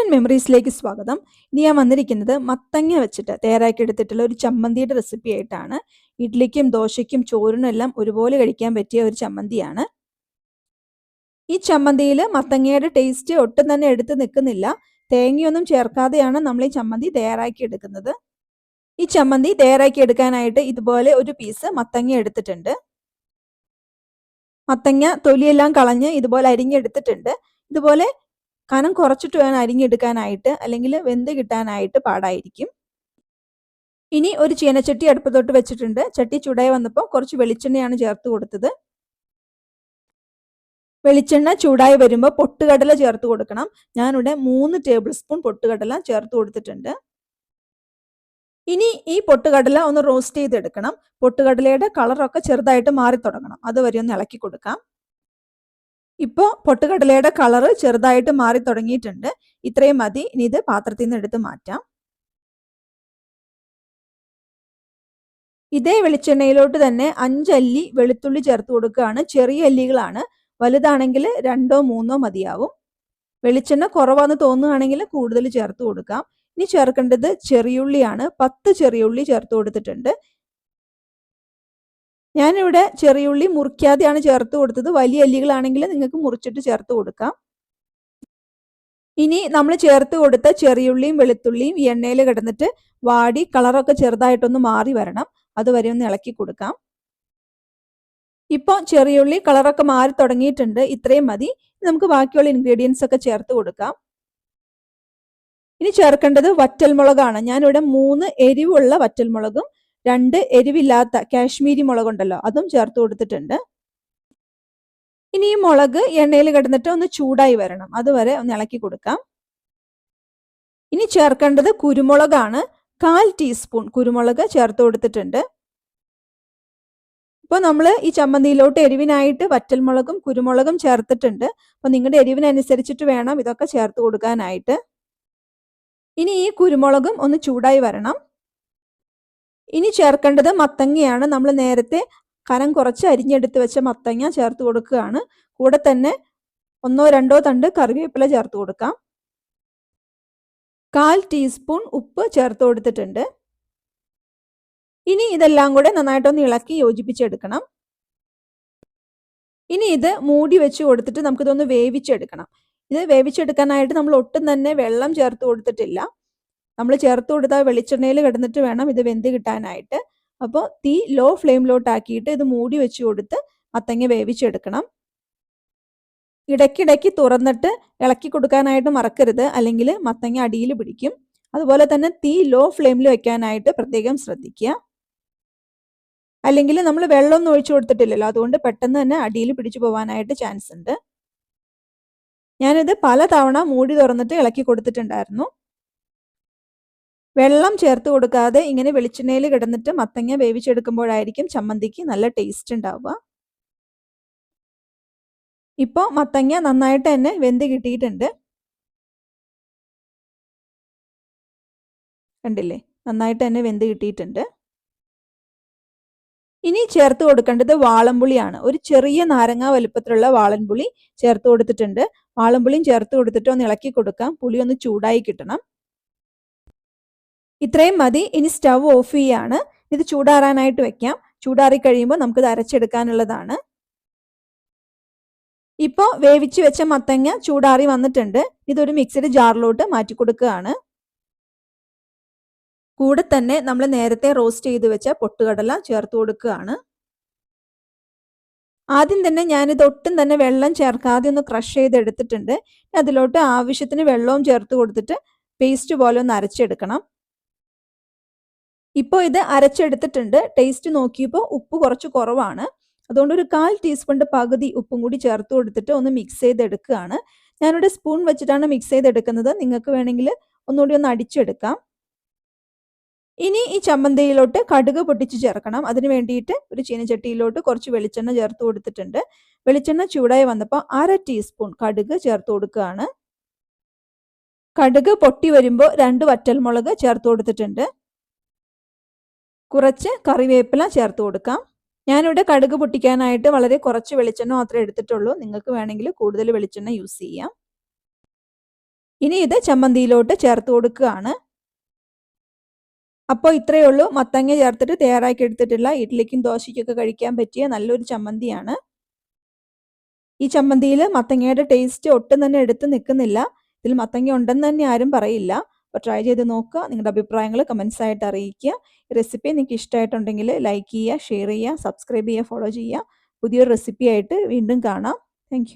And മെമ്മറീസിലേക്ക് സ്വാഗതം. ഇനി ഞാൻ വന്നിരിക്കുന്നത് മത്തങ്ങ വെച്ചിട്ട് തയ്യാറാക്കി എടുത്തിട്ടുള്ള ഒരു ചമ്മന്തിയുടെ റെസിപ്പി ആയിട്ടാണ്. ഇഡ്ലിക്കും ദോശയ്ക്കും ചോറിനും എല്ലാം ഒരുപോലെ കഴിക്കാൻ പറ്റിയ ഒരു ചമ്മന്തിയാണ്. ഈ ചമ്മന്തിയിൽ മത്തങ്ങയുടെ ടേസ്റ്റ് ഒട്ടും തന്നെ എടുത്ത് നിൽക്കുന്നില്ല. തേങ്ങയൊന്നും ചേർക്കാതെയാണ് നമ്മൾ ഈ ചമ്മന്തി തയ്യാറാക്കി എടുക്കുന്നത്. ഈ ചമ്മന്തി തയ്യാറാക്കി എടുക്കാനായിട്ട് ഇതുപോലെ ഒരു പീസ് മത്തങ്ങ എടുത്തിട്ടുണ്ട്. മത്തങ്ങ തൊലിയെല്ലാം കളഞ്ഞ് ഇതുപോലെ അരിഞ്ഞെടുത്തിട്ടുണ്ട്. ഇതുപോലെ കനം കുറച്ചിട്ട് വേണം അരിഞ്ഞെടുക്കാനായിട്ട് അല്ലെങ്കിൽ വെന്ത് കിട്ടാനായിട്ട് പാടായിരിക്കും. ഇനി ഒരു ചീനച്ചട്ടി അടുപ്പത്തോട്ട് വെച്ചിട്ടുണ്ട്. ചട്ടി ചൂടായി വന്നപ്പോൾ കുറച്ച് വെളിച്ചെണ്ണയാണ് ചേർത്ത് കൊടുത്തത്. വെളിച്ചെണ്ണ ചൂടായി വരുമ്പോൾ പൊട്ടുകടല ചേർത്ത് കൊടുക്കണം. ഞാനിവിടെ മൂന്ന് ടേബിൾ സ്പൂൺ പൊട്ടുകടല ചേർത്ത് കൊടുത്തിട്ടുണ്ട്. ഇനി ഈ പൊട്ടുകടല ഒന്ന് റോസ്റ്റ് ചെയ്തെടുക്കണം. പൊട്ടുകടലയുടെ കളറൊക്കെ ചെറുതായിട്ട് മാറി തുടങ്ങണം അതുവരെ ഒന്ന് ഇളക്കി കൊടുക്കാം. ഇപ്പോൾ പൊട്ടുകടലയുടെ കളറ് ചെറുതായിട്ട് മാറി തുടങ്ങിയിട്ടുണ്ട്. ഇത്രയും മതി. ഇനി ഇത് പാത്രത്തിൽ നിന്ന് എടുത്ത് മാറ്റാം. ഇതേ വെളിച്ചെണ്ണയിലോട്ട് തന്നെ അഞ്ചല്ലി വെളുത്തുള്ളി ചേർത്ത് കൊടുക്കുകയാണ്. ചെറിയ അല്ലികളാണ്. വലുതാണെങ്കിൽ രണ്ടോ മൂന്നോ മതിയാവും. വെളിച്ചെണ്ണ കുറവാന്ന് തോന്നുകയാണെങ്കിൽ കൂടുതൽ ചേർത്ത് കൊടുക്കാം. ഇനി ചേർക്കേണ്ടത് ചെറിയുള്ളിയാണ്. പത്ത് ചെറിയുള്ളി ചേർത്ത് കൊടുത്തിട്ടുണ്ട്. ഞാനിവിടെ ചെറിയുള്ളി മുറിക്കാതെയാണ് ചേർത്ത് കൊടുത്തത്. വലിയ അല്ലികളാണെങ്കിൽ നിങ്ങൾക്ക് മുറിച്ചിട്ട് ചേർത്ത് കൊടുക്കാം. ഇനി നമ്മൾ ചേർത്ത് കൊടുത്ത ചെറിയുള്ളിയും വെളുത്തുള്ളിയും ഈ എണ്ണയിൽ കിടന്നിട്ട് വാടി കളറൊക്കെ ചെറുതായിട്ടൊന്ന് മാറി വരണം. അതുവരെ ഒന്ന് ഇളക്കി കൊടുക്കാം. ഇപ്പോൾ ചെറിയുള്ളി കളറൊക്കെ മാറി തുടങ്ങിയിട്ടുണ്ട്. ഇത്രയും മതി. നമുക്ക് ബാക്കിയുള്ള ഇൻഗ്രീഡിയൻസ് ഒക്കെ ചേർത്ത് കൊടുക്കാം. ഇനി ചേർക്കേണ്ടത് വറ്റൽമുളകാണ്. ഞാനിവിടെ മൂന്ന് എരിവുള്ള വറ്റൽമുളകും രണ്ട് എരിവില്ലാത്ത കാശ്മീരി മുളകുണ്ടല്ലോ അതും ചേർത്ത് കൊടുത്തിട്ടുണ്ട്. ഇനി ഈ മുളക് എണ്ണയിൽ കിടന്നിട്ട് ഒന്ന് ചൂടായി വരണം അതുവരെ ഒന്ന് ഇളക്കി കൊടുക്കാം. ഇനി ചേർക്കേണ്ടത് കുരുമുളകാണ് കാൽ ടീസ്പൂൺ കുരുമുളക് ചേർത്ത് കൊടുത്തിട്ടുണ്ട്. ഇപ്പോൾ നമ്മൾ ഈ ചമ്മന്തിയിലോട്ട് എരിവിനായിട്ട് വറ്റൽമുളകും കുരുമുളകും ചേർത്തിട്ടുണ്ട്. അപ്പോൾ നിങ്ങളുടെ എരിവിനനുസരിച്ചിട്ട് വേണം ഇതൊക്കെ ചേർത്ത് കൊടുക്കാനായിട്ട്. ഇനി ഈ കുരുമുളകും ഒന്ന് ചൂടായി വരണം. ഇനി ചേർക്കേണ്ടത് മത്തങ്ങയാണ്. നമ്മൾ നേരത്തെ കനം കുറച്ച് അരിഞ്ഞെടുത്ത് വെച്ച മത്തങ്ങ ചേർത്ത് കൊടുക്കുകയാണ്. കൂടെ തന്നെ ഒന്നോ രണ്ടോ തണ്ട് കറിവേപ്പില ചേർത്ത് കൊടുക്കാം. കാൽ ടീസ്പൂൺ ഉപ്പ് ചേർത്ത് കൊടുത്തിട്ടുണ്ട്. ഇനി ഇതെല്ലാം കൂടെ നന്നായിട്ടൊന്ന് ഇളക്കി യോജിപ്പിച്ചെടുക്കണം. ഇനി ഇത് മൂടി വെച്ച് കൊടുത്തിട്ട് നമുക്കിതൊന്ന് വേവിച്ചെടുക്കണം. ഇത് വേവിച്ചെടുക്കാനായിട്ട് നമ്മൾ ഒട്ടും തന്നെ വെള്ളം ചേർത്ത് കൊടുത്തിട്ടില്ല. നമ്മൾ ചേർത്ത് കൊടുത്ത വെളിച്ചെണ്ണയിൽ കിടന്നിട്ട് വേണം ഇത് വെന്ത് കിട്ടാനായിട്ട്. അപ്പോൾ തീ ലോ ഫ്ലെയിമിലോട്ടാക്കിയിട്ട് ഇത് മൂടി വെച്ച് കൊടുത്ത് മത്തങ്ങ വേവിച്ചെടുക്കണം. ഇടയ്ക്കിടയ്ക്ക് തുറന്നിട്ട് ഇളക്കി കൊടുക്കാനായിട്ട് മറക്കരുത്. അല്ലെങ്കിൽ മത്തങ്ങ അടിയിൽ പിടിക്കും. അതുപോലെ തന്നെ തീ ലോ ഫ്ലെയിമിൽ വെക്കാനായിട്ട് പ്രത്യേകം ശ്രദ്ധിക്കുക. അല്ലെങ്കിൽ നമ്മൾ വെള്ളമൊന്നും ഒഴിച്ചു കൊടുത്തിട്ടില്ലല്ലോ. അതുകൊണ്ട് പെട്ടെന്ന് തന്നെ അടിയിൽ പിടിച്ചു പോകാനായിട്ട് ചാൻസ് ഉണ്ട് ഞാനിത് പല തവണ മൂടി തുറന്നിട്ട് ഇളക്കി കൊടുത്തിട്ടുണ്ടായിരുന്നു. വെള്ളം ചേർത്ത് കൊടുക്കാതെ ഇങ്ങനെ വെളിച്ചെണ്ണയിൽ കിടന്നിട്ട് മത്തങ്ങ വേവിച്ചെടുക്കുമ്പോഴായിരിക്കും ചമ്മന്തിക്ക് നല്ല ടേസ്റ്റ് ഉണ്ടാവുക. ഇപ്പോൾ മത്തങ്ങ നന്നായിട്ട് തന്നെ വെന്ത് കിട്ടിയിട്ടുണ്ട്. കണ്ടില്ലേ? നന്നായിട്ട് തന്നെ വെന്ത് കിട്ടിയിട്ടുണ്ട്. ഇനി ചേർത്ത് കൊടുക്കേണ്ടത് വാളംപുളിയാണ്. ഒരു ചെറിയ നാരങ്ങ വലുപ്പത്തിലുള്ള വാളൻപുളി ചേർത്ത് കൊടുത്തിട്ടുണ്ട്. വാളംപുളിയും ചേർത്ത് കൊടുത്തിട്ട് ഒന്ന് ഇളക്കി കൊടുക്കാം. പുളി ഒന്ന് ചൂടായി കിട്ടണം. ഇത്രയും മതി. ഇനി സ്റ്റവ് ഓഫ് ചെയ്യാണ്. ഇത് ചൂടാറാനായിട്ട് വെക്കാം. ചൂടാറി കഴിയുമ്പോൾ നമുക്കിത് അരച്ചെടുക്കാനുള്ളതാണ്. ഇപ്പോൾ വേവിച്ച് വെച്ച മത്തങ്ങ ചൂടാറി വന്നിട്ടുണ്ട്. ഇതൊരു മിക്സഡ് ജാറിലോട്ട് മാറ്റി കൊടുക്കുകയാണ്. കൂടെ തന്നെ നമ്മൾ നേരത്തെ റോസ്റ്റ് ചെയ്ത് വെച്ച പൊട്ടുകടല ചേർത്ത് കൊടുക്കുകയാണ്. ആദ്യം തന്നെ ഞാനിത് ഒട്ടും തന്നെ വെള്ളം ചേർക്കാതെ ഒന്ന് ക്രഷ് ചെയ്തെടുത്തിട്ടുണ്ട് അതിലോട്ട് ആവശ്യത്തിന് വെള്ളവും ചേർത്ത് കൊടുത്തിട്ട് പേസ്റ്റ് പോലെ ഒന്ന് അരച്ചെടുക്കണം. ഇപ്പോൾ ഇത് അരച്ചെടുത്തിട്ടുണ്ട്. ടേസ്റ്റ് നോക്കിയപ്പോൾ ഉപ്പ് കുറച്ച് കുറവാണ്. അതുകൊണ്ട് ഒരു കാൽ ടീസ്പൂണിന്റെ പകുതി ഉപ്പും കൂടി ചേർത്ത് കൊടുത്തിട്ട് ഒന്ന് മിക്സ് ചെയ്തെടുക്കുകയാണ്. ഞാനിവിടെ സ്പൂൺ വെച്ചിട്ടാണ് മിക്സ് ചെയ്തെടുക്കുന്നത്. നിങ്ങൾക്ക് വേണമെങ്കിൽ ഒന്നുകൂടി ഒന്ന് അടിച്ചെടുക്കാം. ഇനി ഈ ചമ്മന്തിയിലോട്ട് കടുക് പൊട്ടിച്ച് ചേർക്കണം. അതിന് വേണ്ടിയിട്ട് ഒരു ചീനച്ചട്ടിയിലോട്ട് കുറച്ച് വെളിച്ചെണ്ണ ചേർത്ത് കൊടുത്തിട്ടുണ്ട്. വെളിച്ചെണ്ണ ചൂടായി വന്നപ്പോൾ അര ടീസ്പൂൺ കടുക് ചേർത്ത് കൊടുക്കുകയാണ്. കടുക് പൊട്ടി വരുമ്പോൾ രണ്ട് വറ്റൽമുളക് ചേർത്ത് കൊടുത്തിട്ടുണ്ട്. കുറച്ച് കറിവേപ്പില ചേർത്ത് കൊടുക്കാം. ഞാനിവിടെ കടുക് പൊട്ടിക്കാനായിട്ട് വളരെ കുറച്ച് വെളിച്ചെണ്ണ മാത്രമേ എടുത്തിട്ടുള്ളൂ. നിങ്ങൾക്ക് വേണമെങ്കിൽ കൂടുതൽ വെളിച്ചെണ്ണ യൂസ് ചെയ്യാം. ഇനി ഇത് ചമ്മന്തിയിലോട്ട് ചേർത്ത് കൊടുക്കുകയാണ്. അപ്പോൾ ഇത്രയേ ഉള്ളൂ. മത്തങ്ങ ചേർത്തിട്ട് തയ്യാറാക്കി എടുത്തിട്ടുള്ള ഇഡ്ഡലിക്കും ദോശയ്ക്കൊക്കെ കഴിക്കാൻ പറ്റിയ നല്ലൊരു ചമ്മന്തിയാണ്. ഈ ചമ്മന്തിയിൽ മത്തങ്ങയുടെ ടേസ്റ്റ് ഒട്ടും തന്നെ എടുത്ത് നിൽക്കുന്നില്ല. ഇതിൽ മത്തങ്ങ ഉണ്ടെന്ന് തന്നെ ആരും പറയില്ല. അപ്പോൾ ട്രൈ ചെയ്ത് നോക്കുക. നിങ്ങളുടെ അഭിപ്രായങ്ങൾ കമൻസ് ആയിട്ട് അറിയിക്കുക. റെസിപ്പി നിങ്ങൾക്ക് ഇഷ്ടമായിട്ടുണ്ടെങ്കിൽ ലൈക്ക് ചെയ്യുക ഷെയർ ചെയ്യുക സബ്സ്ക്രൈബ് ചെയ്യുക ഫോളോ ചെയ്യുക. പുതിയൊരു റെസിപ്പി ആയിട്ട് വീണ്ടും കാണാം. താങ്ക്